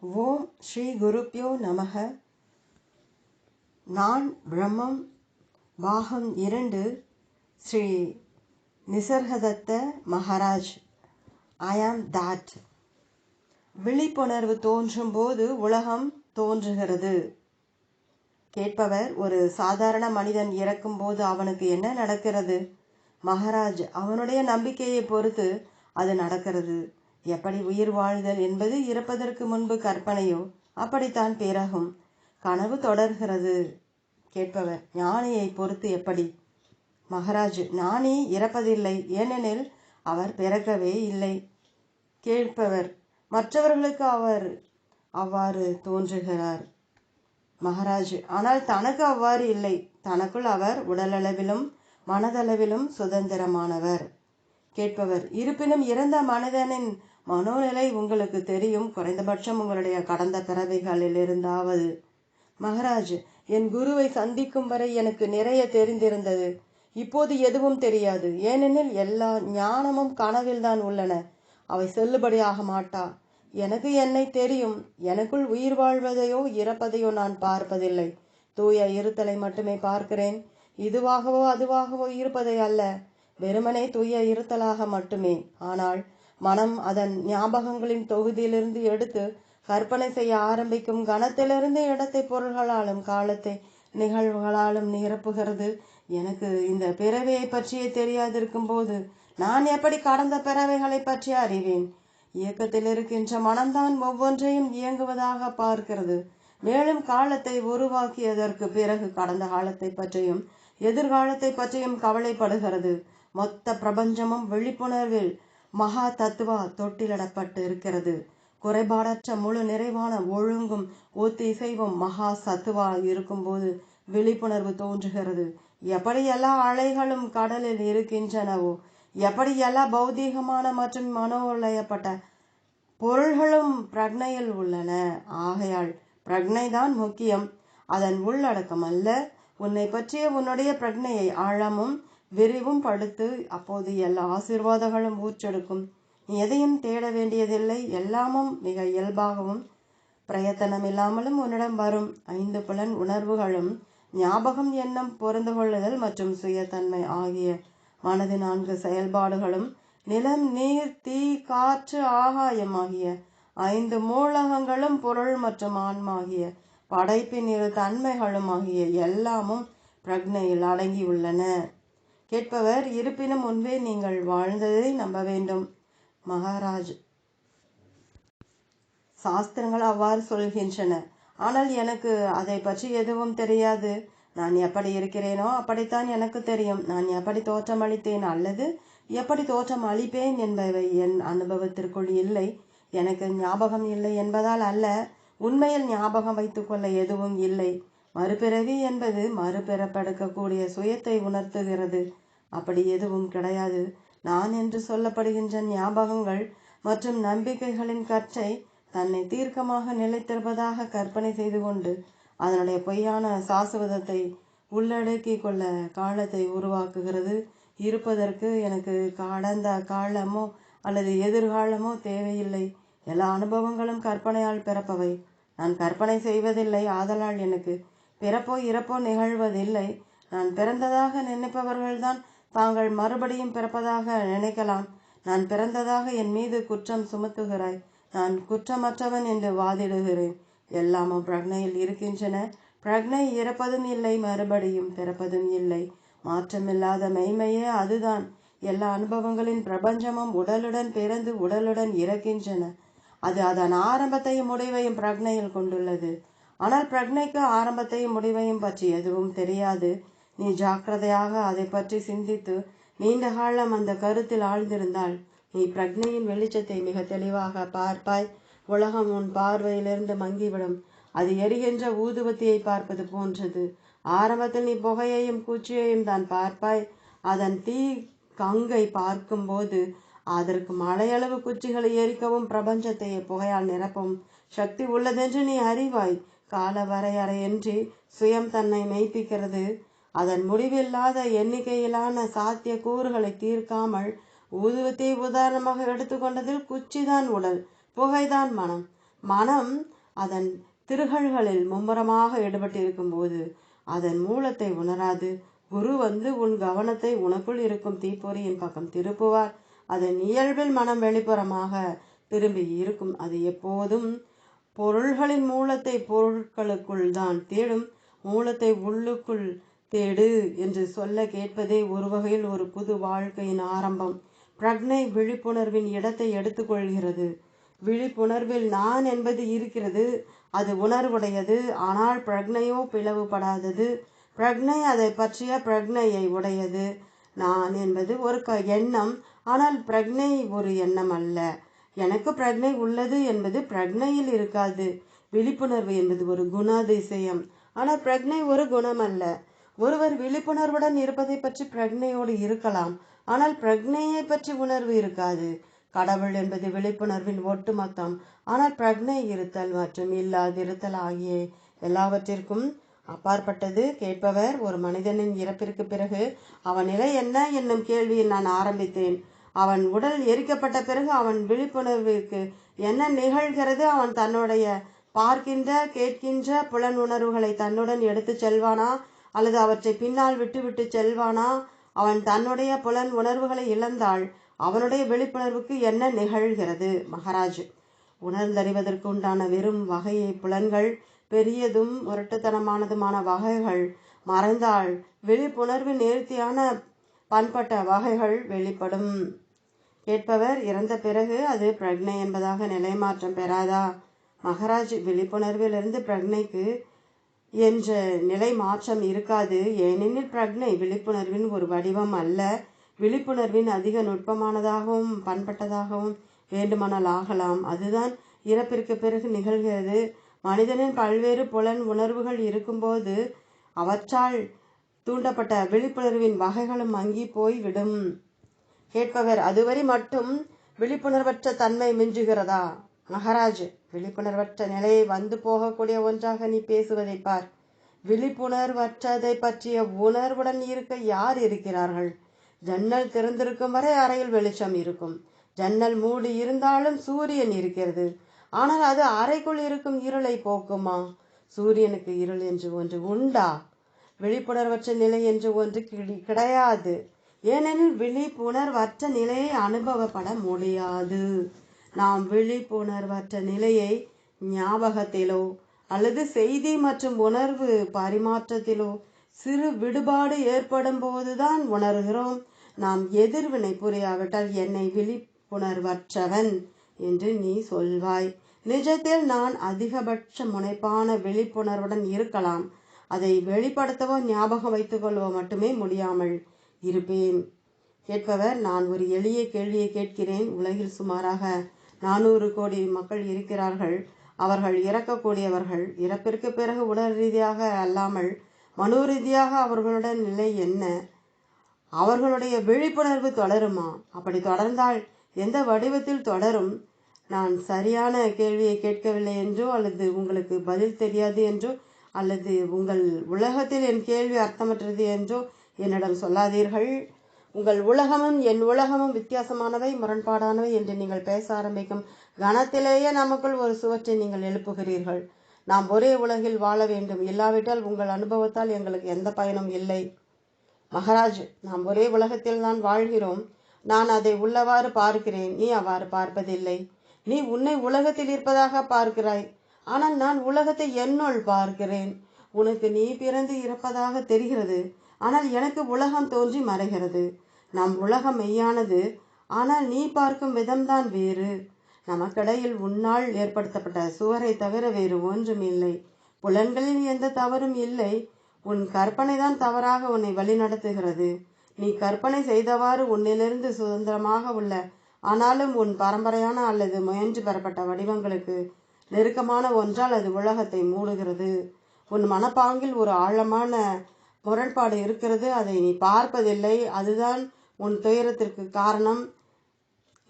ஓம் ஸ்ரீ குருப்யோ நமக. நான் பிரம்மம் பாகம் இரண்டு ஸ்ரீ நிசர்கதத்த மகாராஜ். ஐ ஆம் தாட் விழிப்புணர்வு தோன்றும் போது உலகம் தோன்றுகிறது. கேட்பவர் ஒரு சாதாரண மனிதன் இறக்கும் போது அவனுக்கு என்ன நடக்கிறது? மகாராஜ் அவனுடைய நம்பிக்கையை பொறுத்து அது நடக்கிறது. எப்படி உயிர் வாழ்தல் என்பது இறப்பதற்கு முன்பு கற்பனையோ அப்படித்தான் பிறகும் கனவு தொடர்கிறது. கேட்பவர் ஞானியை பொறுத்து எப்படி? மகராஜ் ஞானி இறப்பதில்லை ஏனெனில் அவர் பிறக்கவே இல்லை. கேட்பவர் மற்றவர்களுக்கு அவர் அவ்வாறு தோன்றுகிறார். மகாராஜ் ஆனால் தனக்கு அவ்வாறு இல்லை. தனக்குள் அவர் உடலளவிலும் மனதளவிலும் சுதந்திரமானவர். கேட்பவர் இருப்பினும் இறந்த மனிதனின் மனோநிலை உங்களுக்கு தெரியும். குறைந்தபட்சம் உங்களுடைய கடந்த பிறவைகளில் இருந்தாவது மகராஜ் என் குருவை சந்திக்கும் வரை எனக்கு நிறைய தெரிந்திருந்தது. இப்போது எதுவும் தெரியாது. ஏனெனில் எல்லா ஞானமும் கனவில்தான் உள்ளன. அவை செல்லுபடியாக மாட்டா. எனக்கு என்னை தெரியும். எனக்குள் உயிர் வாழ்வதையோ இறப்பதையோ நான் பார்ப்பதில்லை. தூய இருத்தலை மட்டுமே பார்க்கிறேன். இதுவாகவோ அதுவாகவோ இருப்பதை அல்ல. வெறுமனே தூய இருத்தலாக மட்டுமே. ஆனால் மனம் அதன் ஞாபகங்களின் தொகுதியிலிருந்து எடுத்து கற்பனை செய்ய ஆரம்பிக்கும் கணத்திலிருந்து இடத்தை பொருள்களாலும் காலத்தை நிகழ்வுகளாலும் நிரப்புகிறது. எனக்கு இந்த பிறவையை பற்றியே தெரியாதிருக்கும் போது நான் எப்படி கடந்த பிறவைகளை பற்றி அறிவேன்? இயக்கத்தில் இருக்கின்ற மனம்தான் ஒவ்வொன்றையும் இயங்குவதாக பார்க்கிறது. மேலும் காலத்தை உருவாக்கியதற்கு பிறகு கடந்த காலத்தை பற்றியும் எதிர்காலத்தை பற்றியும் கவலைப்படுகிறது. மொத்த பிரபஞ்சமும் விழிப்புணர்வில் மகா தத்துவா தொட்டிலிடப்பட்டு இருக்கிறது. குறைபாடற்ற முழு நிறைவான ஒழுங்கும் ஒத்திசைவும் மகா சத்துவா இருக்கும்போது விழிப்புணர்வு தோன்றுகிறது. எப்படி எல்லா அலைகளும் கடலில் இருக்கின்றனவோ எப்படி எல்லா பௌதீகமான மற்றும் மனோலயப்பட்ட பொருள்களும் பிரக்னையில் உள்ளன. ஆகையால் பிரக்னை தான் முக்கியம். அதன் உள்ளடக்கம் அல்ல. உன்னை பற்றிய உன்னுடைய பிரக்னையை ஆழமும் விரிவும் படுத்து அப்போது எல்லா ஆசீர்வாதங்களும் ஊற்றெடுக்கும். எதையும் தேட வேண்டியதில்லை. எல்லாமும் மிக இயல்பாகவும் பிரயத்தனம் இல்லாமலும் உன்னிடம் வரும். ஐந்து புலன் உணர்வுகளும் ஞாபகம் எண்ணம் பொருந்து கொள்ளுதல் மற்றும் சுயத்தன்மை ஆகிய மனது நான்கு செயல்பாடுகளும் நிலம் நீர் தீ காற்று ஆகாயம் ஆகிய ஐந்து மூலகங்களும் பொருள் மற்றும் ஆன்மாகிய படைப்பின் இரு தன்மைகளும் ஆகிய எல்லாமும் பிரக்னையில் அடங்கியுள்ளன. கேட்பவர் இருப்பினும் முன்பே நீங்கள் வாழ்ந்ததை நம்ப வேண்டும். மகாராஜ். சாஸ்திரங்கள் அவ்வாறு சொல்கின்றன. ஆனால் எனக்கு அதை பற்றி எதுவும் தெரியாது. நான் எப்படி இருக்கிறேனோ அப்படித்தான் எனக்கு தெரியும். நான் எப்படி தோற்றம் அளித்தேன் அல்லது எப்படி தோற்றம் அளிப்பேன் என்பவை என் அனுபவத்திற்குள் இல்லை. எனக்கு ஞாபகம் இல்லை என்பதால் அல்ல உண்மையில் ஞாபகம் வைத்துக்கொள்ள எதுவும் இல்லை. மறுபிறவி என்பது மறுபிறப்பெடுக்கக்கூடிய சுயத்தை உணர்த்துகிறது. அப்படி எதுவும் கிடையாது. நான் என்று சொல்லப்படுகின்ற ஞாபகங்கள் மற்றும் நம்பிக்கைகளின் கற்றை தன்னை தீர்க்கமாக நிலைத்திருப்பதாக கற்பனை செய்து கொண்டு அதனுடைய பொய்யான சாசுவதத்தை உள்ளடக்கி கொள்ள காலத்தை உருவாக்குகிறது. இருப்பதற்கு எனக்கு கடந்த காலமோ அல்லது எதிர்காலமோ தேவையில்லை. எல்லா அனுபவங்களும் கற்பனையால் பிறப்பவை. நான் கற்பனை செய்வதில்லை. ஆதலால் எனக்கு பிறப்போ இறப்போ நிகழ்வதில்லை. நான் பிறந்ததாக நினைப்பவர்கள்தான் தாங்கள் மறுபடியும் பிறப்பதாக நினைக்கலாம். நான் பிறந்ததாக என் மீது குற்றம் சுமத்துகிறாய். நான் குற்றமற்றவன் என்று வாதிடுகிறேன். எல்லாமும் பிரக்னையில் இருக்கின்றன. பிரக்னை இறப்பதும் இல்லை மறுபடியும் பிறப்பதும் இல்லை. மாற்றமில்லாத மெய்மையே அதுதான். எல்லா அனுபவங்களின் பிரபஞ்சமும் உடலுடன் பிறந்து உடலுடன் இறக்கின்றன. அது அதன் ஆரம்பத்தையும் முடிவையும் பிரக்னையில் கொண்டுள்ளது. ஆனால் பிரக்னைக்கு ஆரம்பத்தையும் முடிவையும் பற்றி எதுவும் தெரியாது. நீ ஜாக்கிரதையாக அதை பற்றி சிந்தித்து நீண்ட காலம் அந்த கருத்தில் ஆழ்ந்திருந்தால் நீ பிரக்னையின் வெளிச்சத்தை மிக தெளிவாக பார்ப்பாய். உலகம் உன் பார்வையிலிருந்து மங்கிவிடும். அது எரிகின்ற ஊதுவத்தியை பார்ப்பது போன்றது. ஆரம்பத்தில் நீ புகையையும் குச்சியையும் தான் பார்ப்பாய். அதன் தீ கங்கை பார்க்கும்போது அதற்கு மலையளவு குச்சிகளை எரிக்கவும் பிரபஞ்சத்தை புகையால் நிரப்பவும் சக்தி உள்ளதென்று நீ அறிவாய். கால வரையறையின்றி சுயம் தன்னை மெய்ப்பிக்கிறது. அதன் முடிவில்லாத எண்ணிக்கையிலான சாத்திய கூறுகளை தீர்க்காமல் ஊதுவத்தை உதாரணமாக எடுத்துக்கொண்டதில் குச்சிதான் உடல் புகைதான் மனம். மனம் அதன் திருகல்களில் மும்முரமாக ஈடுபட்டிருக்கும் போது அதன் மூலத்தை உணராது. குரு வந்து உன் கவனத்தை உனக்குள் இருக்கும் தீப்பொறியின் பக்கம் திருப்புவார். அதன் இயல்பில் மனம் வெளிப்புறமாக திரும்பி இருக்கும். அது எப்போதும் பொருள்களின் மூலத்தை பொருட்களுக்குள் தான் தேடும் மூலத்தை உள்ளுக்குள் தேடு என்று சொல்ல கேட்பதே ஒரு வகையில் ஒரு புது வாழ்க்கையின் ஆரம்பம். பிரக்னை விழிப்புணர்வின் இடத்தை எடுத்துக்கொள்கிறது. விழிப்புணர்வில் நான் என்பது இருக்கிறது அது உணர்வுடையது ஆனால் பிரக்னையோ பிளவுபடாதது. பிரக்னை அதை பற்றிய பிரக்னையை உடையது. நான் என்பது ஒரு க எண்ணம் ஆனால் பிரக்னை ஒரு எண்ணம் அல்ல எனக்கு பிரக்னை உள்ளது என்பது பிரக்னையில் இருக்காது. விழிப்புணர்வு என்பது ஒரு குணாதிசயம். ஆனால் பிரக்னை ஒரு குணம் அல்ல ஒருவர் விழிப்புணர்வுடன் இருப்பதை பற்றி பிரக்னையோடு இருக்கலாம். ஆனால் பிரக்னையை பற்றி உணர்வு இருக்காது. கடவுள் என்பது விழிப்புணர்வின் ஒட்டுமொத்தம். ஆனால் பிரக்னை இருத்தல் மற்றும் இல்லாதிருத்தல் ஆகிய எல்லாவற்றிற்கும் அப்பாற்பட்டது. கேட்பவர் ஒரு மனிதனின் இறப்பிற்கு பிறகு அவன் நிலை என்ன? என்னும் கேள்வியை நான் ஆரம்பித்தேன். அவன் உடல் எரிக்கப்பட்ட பிறகு அவன் விழிப்புணர்வுக்கு என்ன நிகழ்கிறது? அவன் தன்னுடைய பார்க்கின்ற கேட்கின்ற புலன் உணர்வுகளை தன்னுடன் எடுத்து செல்வானா? அல்லது அவற்றை பின்னால் விட்டுவிட்டு செல்வானா? அவன் தன்னுடைய புலன் உணர்வுகளை இழந்தால் அவனுடைய விழிப்புணர்வுக்கு என்ன நிகழ்கிறது? மகாராஜ் உணர்ந்தறிவதற்கு உண்டான வெறும் வகையை புலன்கள் பெரியதும் முரட்டுத்தனமானதுமான வகைகள் மறைந்தால் விழிப்புணர்வு நேர்த்தியான பண்பட்ட வகைகள் வெளிப்படும். கேட்பவர் இறந்த பிறகு அது பிரக்னை என்பதாக நிலைமாற்றம் பெறாதா? மகராஜ் விழிப்புணர்விலிருந்து பிரக்னைக்கு என்ற நிலை மாற்றம் இருக்காது. ஏனெனில் பிரக்னை விழிப்புணர்வின் ஒரு வடிவம் அல்ல. விழிப்புணர்வின் அதிக நுட்பமானதாகவும் பண்பட்டதாகவும் வேண்டுமானால் ஆகலாம். அதுதான் இறப்பிற்கு பிறகு நிகழ்கிறது. மனிதனின் பல்வேறு புலன் உணர்வுகள் இருக்கும்போது அவற்றால் தூண்டப்பட்ட விழிப்புணர்வின் வகைகளும் மங்கி போய் விடும் கேட்பவர் அதுவரை மட்டும் விழிப்புணர்வற்ற தன்மை மிஞ்சுகிறதா? மகாராஜ் விழிப்புணர்வற்ற நிலையை வந்து போகக்கூடிய ஒன்றாக நீ பேசுவதை பார். விழிப்புணர்வற்றதை பற்றிய உணர்வுடன் இருக்க யார் இருக்கிறார்கள்? ஜன்னல் திறந்திருக்கும் வரை அறையில் வெளிச்சம் இருக்கும். ஜன்னல் மூடி இருந்தாலும் சூரியன் இருக்கிறது. ஆனால் அது அறைக்குள் இருக்கும் இருளை போக்குமா? சூரியனுக்கு இருள் என்று ஒன்று உண்டா? விழிப்புணர்வற்ற நிலை என்று ஒன்று கிடையாது. ஏனெனில் விழிப்புணர்வற்ற நிலையை அனுபவப்பட முடியாது. நாம் விழிப்புணர்வற்ற நிலையை ஞாபகத்திலோ அல்லது செய்தி மற்றும் உணர்வு பரிமாற்றத்திலோ சிறு விடுபாடு ஏற்படும் போதுதான் உணர்கிறோம். நாம் எதிர்வினை புரியாவிட்டால் என்னை விழிப்புணர்வற்றவன் என்று நீ சொல்வாய். நிஜத்தில் நான் அதிகபட்ச முனைப்பான விழிப்புணர்வுடன் இருக்கலாம். அதை வெளிப்படுத்தவோ ஞாபகம் வைத்துக்கொள்வோ மட்டுமே முடியாமல் இருப்பேன். கேட்பவர் நான் ஒரு எளிய கேள்வியை கேட்கிறேன். உலகில் சுமாராக நானூறு கோடி மக்கள் இருக்கிறார்கள். அவர்கள் இறக்கக்கூடியவர்கள். இறப்பிற்கு பிறகு உடல் ரீதியாக அல்லாமல் மனோ ரீதியாக அவர்களுடன் நிலை என்ன? அவர்களுடைய விழிப்புணர்வு தொடருமா? அப்படி தொடர்ந்தால் எந்த வடிவத்தில் தொடரும்? நான் சரியான கேள்வியை கேட்கவில்லை என்றோ அல்லது உங்களுக்கு பதில் தெரியாது என்றோ அல்லது உங்கள் உலகத்தில் என் கேள்வி அர்த்தமற்றது என்றோ என்னிடம் சொல்லாதீர்கள். உங்கள் உலகமும் என் உலகமும் வித்தியாசமானவை முரண்பாடானவை என்று நீங்கள் பேச ஆரம்பிக்கும் கணத்திலேயே நமக்குள் ஒரு சுவற்றை நீங்கள் எழுப்புகிறீர்கள். நாம் ஒரே உலகில் வாழ வேண்டும். இல்லாவிட்டால் உங்கள் அனுபவத்தால் எங்களுக்கு எந்த பயனும் இல்லை. மகாராஜ் நாம் ஒரே உலகத்தில் தான் வாழ்கிறோம். நான் அதை உள்ளவாறு பார்க்கிறேன். நீ அவ்வாறு பார்ப்பதில்லை. நீ உன்னை உலகத்தில் இருப்பதாக பார்க்கிறாய். ஆனால் நான் உலகத்தை என்னுள் பார்க்கிறேன். உனக்கு நீ பிறந்து இருப்பதாக தெரிகிறது. ஆனால் எனக்கு உலகம் தோன்றி மறைகிறது. நம் உலகம் மெய்யானது ஆனால் நீ பார்க்கும் விதம்தான் வேறு. நமக்கிடையில் உன்னால் ஏற்படுத்தப்பட்ட சுவரை தவிர வேறு ஒன்றும் இல்லை. புலன்களில் எந்த தவறும் இல்லை. உன் கற்பனை தான் தவறாக உன்னை வழிநடத்துகிறது. நீ கற்பனை செய்தவாறு உன்னிலிருந்து சுதந்திரமாக உள்ள ஆனாலும் உன் பரம்பரையான அல்லது முயன்று பெறப்பட்ட வடிவங்களுக்கு நெருக்கமான ஒன்றால் அது உலகத்தை மூடுகிறது. உன் மனப்பாங்கில் ஒரு ஆழமான முரண்பாடு இருக்கிறது. அதை நீ பார்ப்பதில்லை. அதுதான் உன் துயரத்திற்கு காரணம்.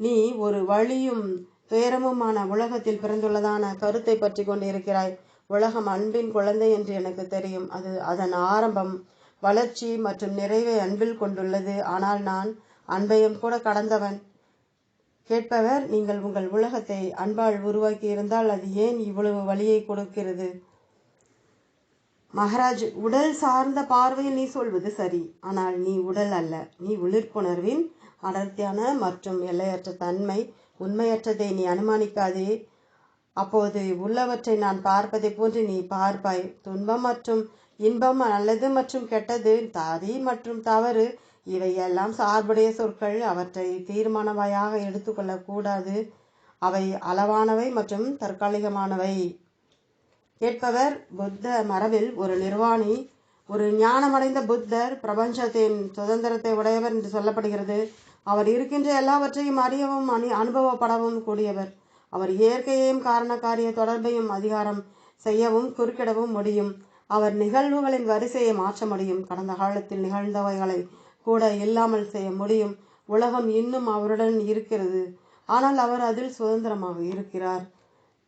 நீ ஒரு வழியும் துயரமுமான உலகத்தில் பிறந்துள்ளதான கருத்தை பற்றி கொண்டிருக்கிறாய். உலகம் அன்பின் குழந்தை என்று எனக்கு தெரியும். அது அதன் ஆரம்பம் வளர்ச்சி மற்றும் நிறைவை அன்பில் கொண்டுள்ளது. ஆனால் நான் அன்பையும் கூட கடந்தவன். கேட்பவர் நீங்கள் உங்கள் உலகத்தை அன்பால் உருவாக்கி இருந்தால் அது ஏன் இவ்வளவு வழியை கொடுக்கிறது? மகராஜ் உடல் சார்ந்த பார்வையில் நீ சொல்வது சரி. ஆனால் நீ உடல் அல்ல. நீ விழிப்புணர்வின் அடர்த்தியான மற்றும் எல்லையற்ற தன்மை உண்மையற்றதை நீ அனுமானிக்காதே. அப்போது உள்ளவற்றை நான் பார்ப்பதை போன்று நீ பார்ப்பாய். துன்பம் மற்றும் இன்பம் நல்லது மற்றும் கெட்டது தாதி மற்றும் தவறு இவையெல்லாம் சார்புடைய சொற்கள். அவற்றை தீர்மானவையாக எடுத்துக்கொள்ளக்கூடாது அவை அளவானவை மற்றும் தற்காலிகமானவை. கேட்பவர் புத்த மரபில் ஒரு நிர்வாணி ஒரு ஞானமடைந்த புத்தர் பிரபஞ்சத்தின் சுதந்திரத்தை உடையவர் என்று சொல்லப்படுகிறது. அவர் இருக்கின்ற எல்லாவற்றையும் அறியவும் அணி அனுபவப்படவும் கூடியவர். அவர் இயற்கையையும் காரண காரிய தொடர்பையும் அதிகாரம் செய்யவும் குறுக்கிடவும் முடியும். அவர் நிகழ்வுகளின் வரிசையை மாற்ற முடியும். கடந்த காலத்தில் நிகழ்ந்தவைகளை கூட இல்லாமல் செய்ய முடியும். உலகம் இன்னும் அவருடன் இருக்கிறது. ஆனால் அவர் அதில் சுதந்திரமாக இருக்கிறார்.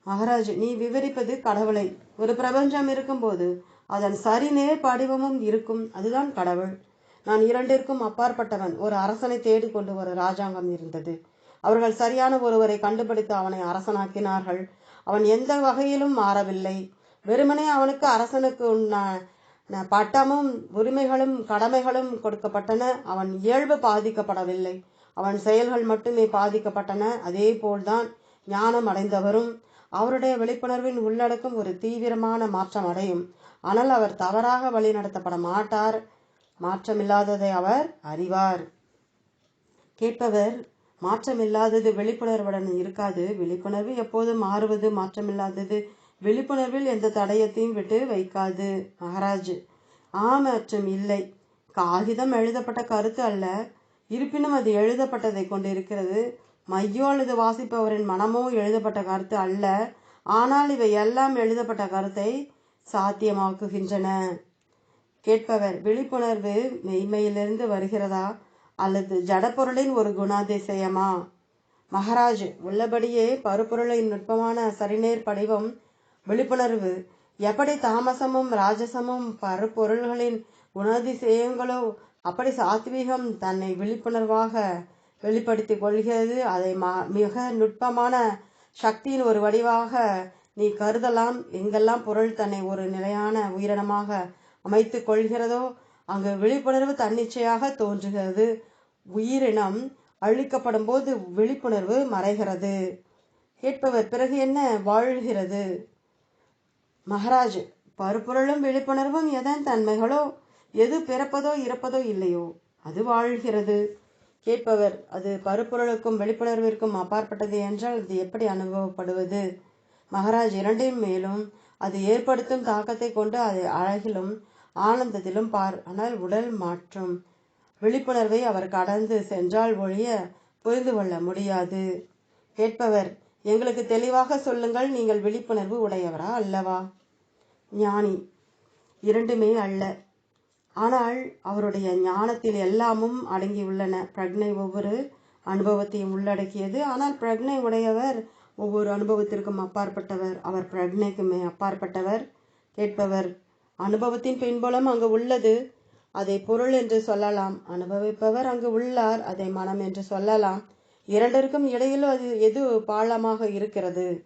மகராஜ் நீ விவரிப்பது கடவுளை. ஒரு பிரபஞ்சம் இருக்கும்போது அதன் சரிநேர் படிவமும் இருக்கும். அதுதான் கடவுள். நான் இரண்டிற்கும் அப்பாற்பட்டவன். ஒரு அரசனை தேடிக்கொண்டு ஒரு ராஜாங்கம் இருந்தது. அவர்கள் சரியான ஒருவரை கண்டுபிடித்து அவனை அரசனாக்கினார்கள். அவன் எந்த வகையிலும் மாறவில்லை. வெறுமனே அவனுக்கு அரசனுக்கு உண்ண பட்டமும் உரிமைகளும் கடமைகளும் கொடுக்கப்பட்டன. அவன் இயல்பு பாதிக்கப்படவில்லை. அவன் செயல்கள் மட்டுமே பாதிக்கப்பட்டன. அதே போல்தான் ஞானம் அடைந்தவரும். அவருடைய விழிப்புணர்வின் உள்ளடக்கம் ஒரு தீவிரமான மாற்றம் அடையும். ஆனால் அவர் தவறாக வழிநடத்தப்பட மாட்டார். மாற்றமில்லாததை அவர் அறிவார். கேட்பவர் மாற்றமில்லாதது விழிப்புணர்வுடன் இருக்காது. விழிப்புணர்வு எப்போதும் மாறுவது மாற்றமில்லாதது விழிப்புணர்வில் எந்த தடயத்தையும் விட்டு வைக்காது. மகராஜ் ஆ மற்றும் இல்லை. காகிதம் எழுதப்பட்ட கருத்து அல்ல. இருப்பினும் அது எழுதப்பட்டதை கொண்டிருக்கிறது. மையோ அல்லது வாசிப்பவரின் மனமோ எழுதப்பட்ட கருத்து அல்ல. ஆனால் இவை எல்லாம் எழுதப்பட்ட கருத்தை சாத்தியமாக்குகின்றன. கேட்பவர் விழிப்புணர்வு மெய்மையிலிருந்து வருகிறதா? அல்லது ஜடப்பொருளின் ஒரு குணாதிசயமா? மகராஜ் உள்ளபடியே பருப்பொருளின் நுட்பமான சரிநேர் படிவம் விழிப்புணர்வு எப்படி தாமசமும் ராஜசமும் பருப்பொருள்களின் குணாதிசயங்களோ அப்படி சாத்வீகம் தன்னை விழிப்புணர்வாக வெளிப்படுத்திக் கொள்கிறது. அதை மிக நுட்பமான சக்தியின் ஒரு வடிவாக நீ கருதலாம். எங்கெல்லாம் பொருள் தன்னை ஒரு நிலையான உயிரினமாக அமைத்து கொள்கிறதோ அங்கு விழிப்புணர்வு தன்னிச்சையாக தோன்றுகிறது. உயிரினம் அழிக்கப்படும் போது விழிப்புணர்வு மறைகிறது. கேட்பவர் பிறகு என்ன வாழ்கிறது? மகராஜ் பருப்பொருளும் விழிப்புணர்வும் எதன் தன்மைகளோ எது பிறப்பதோ இறப்பதோ இல்லையோ அது வாழ்கிறது. கேட்பவர் அது பருப்பொருளுக்கும் விழிப்புணர்விற்கும் அப்பாற்பட்டது என்றால் அது எப்படி அனுபவப்படுவது? மகாராஜ் இரண்டையும் மேலும் அது ஏற்படுத்தும் தாக்கத்தை கொண்டு அது அழகிலும் ஆனந்தத்திலும் பார் ஆனால் உடல் மாற்றும். விழிப்புணர்வை அவர் கடந்து சென்றால் ஒழிய புரிந்து கொள்ள முடியாது. கேட்பவர் எங்களுக்கு தெளிவாக சொல்லுங்கள் நீங்கள் விழிப்புணர்வு உடையவரா அல்லவா? ஞானி இரண்டுமே அல்ல. ஆனால் அவருடைய ஞானத்தில் எல்லாமும் அடங்கியுள்ளன. பிரக்னை ஒவ்வொரு அனுபவத்தையும் உள்ளடக்கியது. ஆனால் பிரக்னை உடையவர் ஒவ்வொரு அனுபவத்திற்கும் அப்பாற்பட்டவர். அவர் பிரக்னைக்குமே அப்பாற்பட்டவர் கேட்பவர். அனுபவத்தின் பின்புலம் அங்கு உள்ளது. அதை பொருள் என்று சொல்லலாம். அனுபவிப்பவர் அங்கு உள்ளார். அதை மனம் என்று சொல்லலாம். இரண்டிற்கும் இடையில் அது எது பாலமாக இருக்கிறது?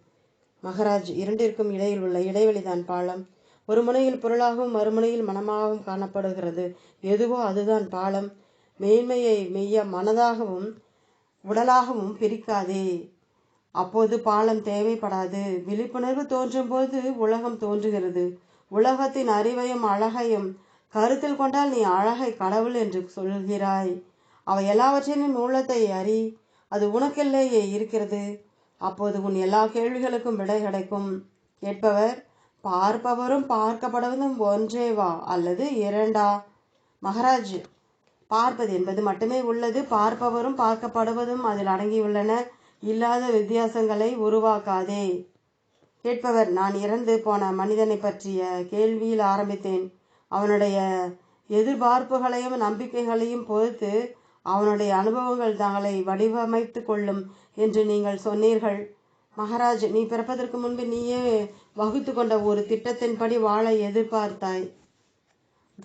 மகராஜ் இரண்டிற்கும் இடையில் உள்ள இடைவெளிதான் பாலம். ஒரு முனையில் பொருளாகவும் மறுமுனையில் மனமாகவும் காணப்படுகிறது. எதுவோ அதுதான் பாலம். மேன்மையை மெய்ய மனதாகவும் உடலாகவும் பிரிக்காதே. அப்போது பாலம் தேவைப்படாது. விழிப்புணர்வு தோன்றும் போது உலகம் தோன்றுகிறது. உலகத்தின் அறிவையும் அழகையும் கருத்தில் கொண்டால் நீ அழகை கடவுள் என்று சொல்கிறாய். அவை எல்லாவற்றின் மூலத்தை அறி. அது உனக்கெல்லையே இருக்கிறது. அப்போது உன் எல்லா கேள்விகளுக்கும் விடை கிடைக்கும். கேட்பவர் பார்ப்பவரும் பார்க்கப்படுவதும் ஒன்றேவா? அல்லது இரண்டா? மகராஜ் பார்ப்பது என்பது மட்டுமே உள்ளது. பார்ப்பவரும் பார்க்கப்படுவதும் அதில் அடங்கியுள்ளன. இல்லாத வித்தியாசங்களை உருவாக்காதே. கேட்பவர் நான் இறந்து போன மனிதனை பற்றிய கேள்வியில் ஆரம்பித்தேன். அவனுடைய எதிர்பார்ப்புகளையும் நம்பிக்கைகளையும் பொறுத்து அவனுடைய அனுபவங்கள் தங்களை வடிவமைத்து கொள்ளும் என்று நீங்கள் சொன்னீர்கள். மகாராஜ் நீ பிறப்பதற்கு முன்பு நீயே வகுத்து கொண்ட ஒரு திட்டத்தின்படி வாழ எதிர்பார்த்தாய்.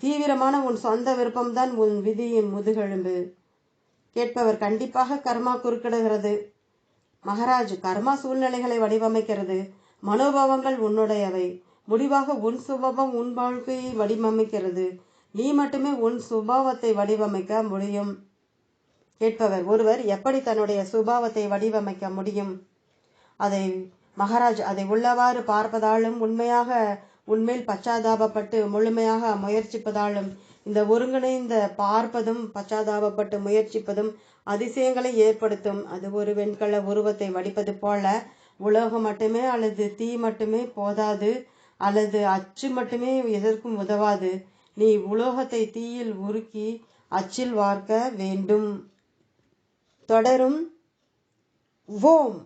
தீவிரமான உன் சொந்த விருப்பம்தான் உன் விதியின் முதுகெலும்பு. கேட்பவர் கண்டிப்பாக கர்மா குறுக்கிடுகிறது. மகாராஜ் கர்மா சூழ்நிலைகளை வடிவமைக்கிறது. மனோபாவங்கள் உன்னுடையவை. முடிவாக உன் சுபாவம் உன் வாழ்க்கையை வடிவமைக்கிறது. நீ மட்டுமே உன் சுபாவத்தை வடிவமைக்க முடியும். கேட்பவர் ஒருவர் எப்படி தன்னுடைய சுபாவத்தை வடிவமைக்க முடியும்? அதை மகாராஜ் அதை உள்ளவாறு பார்ப்பதாலும் உண்மையாக உண்மையில் பச்சாதாபப்பட்டு முழுமையாக முயற்சிப்பதாலும் இந்த ஒருங்கிணைந்த பார்ப்பதும் பச்சாதாபப்பட்டு முயற்சிப்பதும் அதிசயங்களை ஏற்படுத்தும். அது ஒரு வெண்கல உருவத்தை வடிப்பது போல உலோகம் மட்டுமே அல்லது தீ மட்டுமே போதாது அல்லது அச்சு மட்டுமே எதற்கும் உதவாது. நீ உலோகத்தை தீயில் உருக்கி அச்சில் வார்க்க வேண்டும். தொடரும். ஓம்.